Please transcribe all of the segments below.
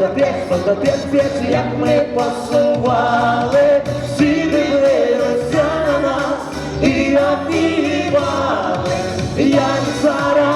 Капець, капець, як ми пасували, всі дивилися на нас і напівали, Я зараз.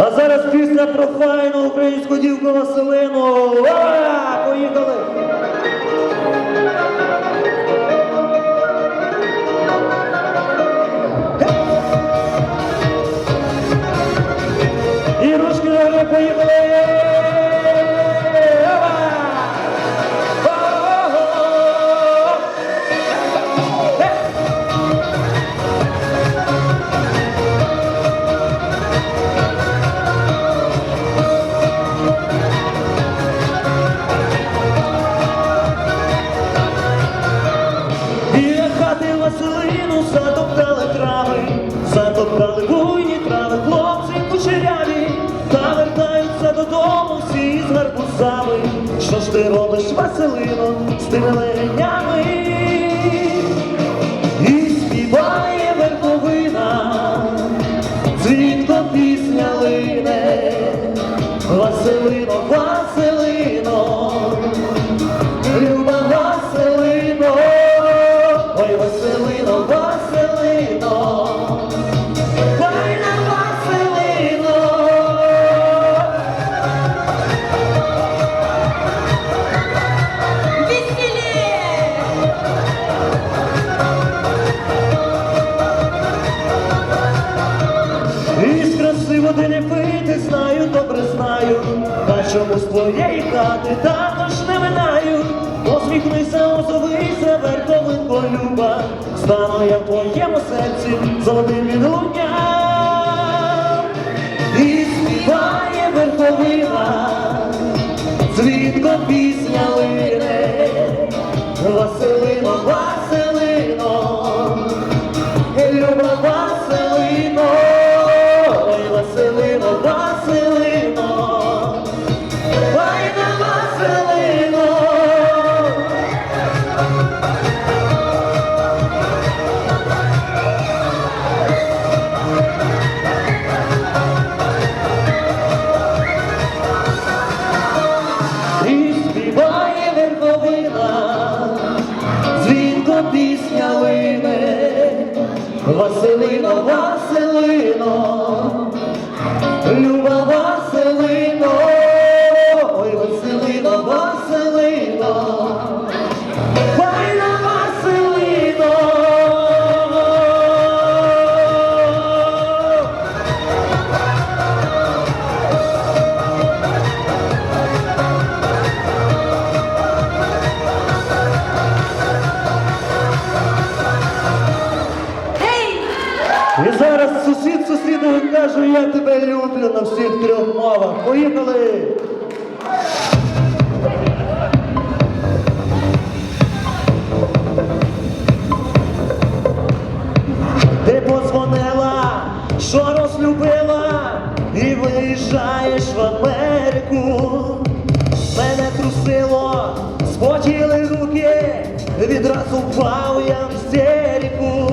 А зараз пісня про файну українську дівку Василину. Ура! Поїхали! Василино, з тими легенями? І співає верховина, дзвінко пісня лине, Василино. Твоєї хати також не минаю. Посміхнися, озовися, верховинко люба, стану я в твоєму серці золотим відлунням. І співає верховина, І зараз сусід сусідові каже, я тебе люблю на всіх трьох мовах. Поїхали! Ти подзвонила, що розлюбила, і виїжджаєш в Америку. Мене трусило, спотіли руки, відразу впав я в істерику.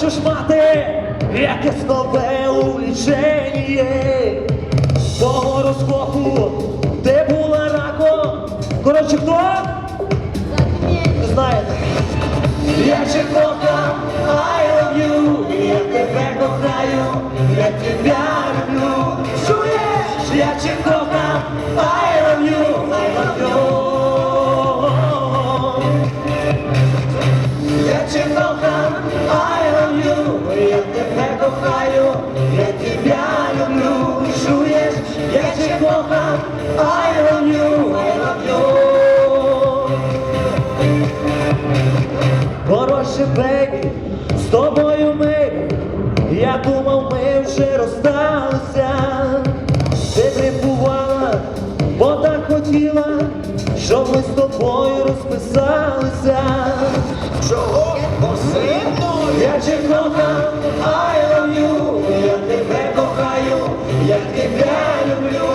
хочеш мати якесь нове увлічення. По гороскопу ти була раком. Коротше, хто? Знаєте. Я тебе кохаю, I love you, я тебе кохаю, я тебя щоб ми з тобою розписалися. Чого? Бо сильно? Я кохаю, I love you, я тебе кохаю, я тебе люблю.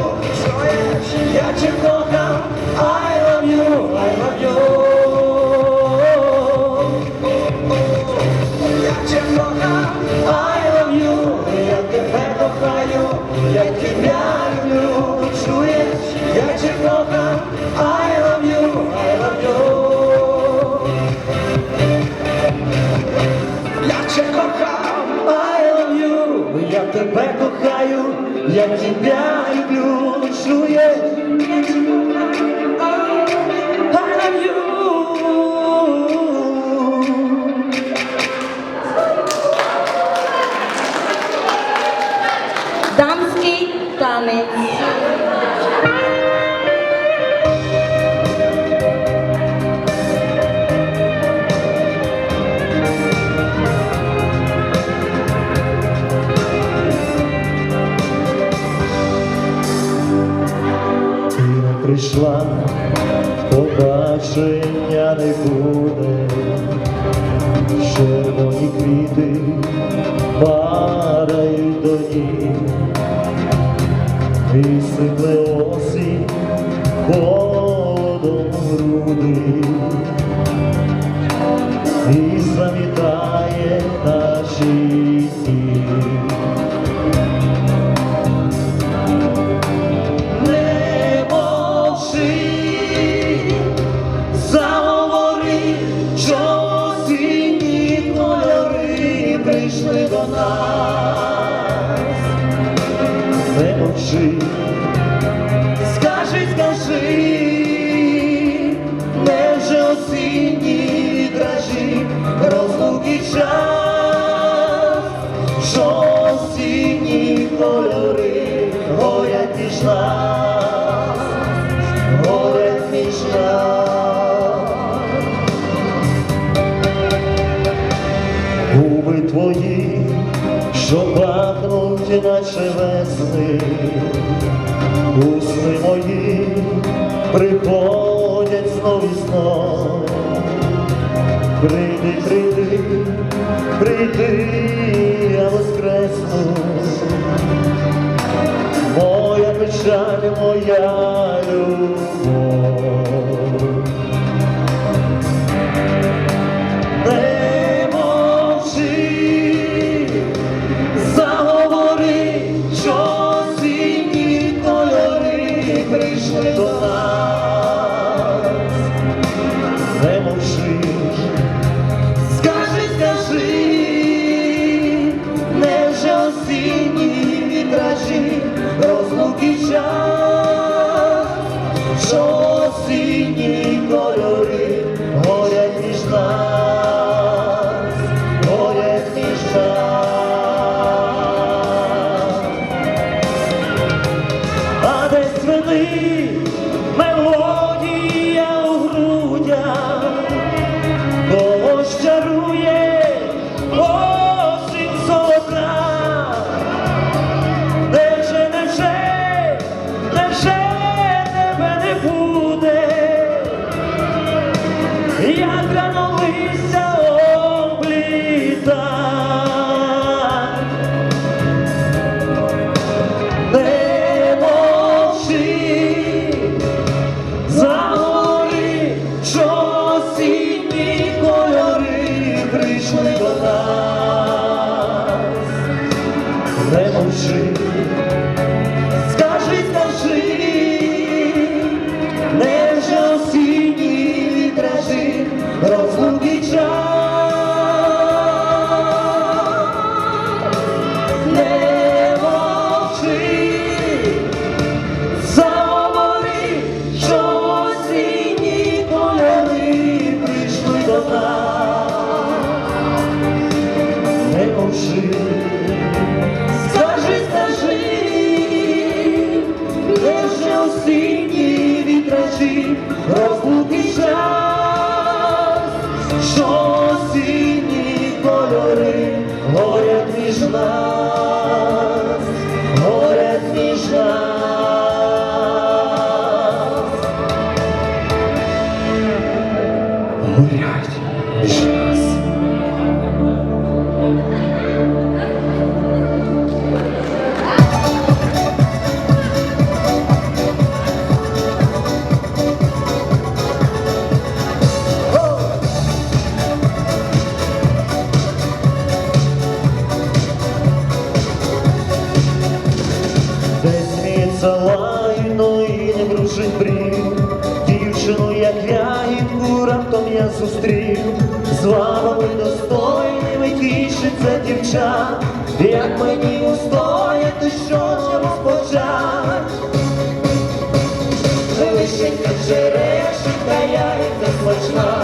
Я кохаю, I love you, I love you. Тебе кохаю, я тебя прийшла, побачення не буде, червоні квіти падають до ніг, і сипле Мовчи, скажи, скажи, невже осінні вітражі розлуки час, що осінні кольори горять нас, горять нас. Губи твої, що пахнуть, наче весни, усни мої приходять знов і знов. Прийди, прийди, прийди, я воскресну. Моя печаль, моя любов. 卖胡萝卜。горять. This a. зустрів, з вами достойними тішиться дівчат, як мені устояти, що розпочать. Лишенька черешенька, я і та яйця смачна.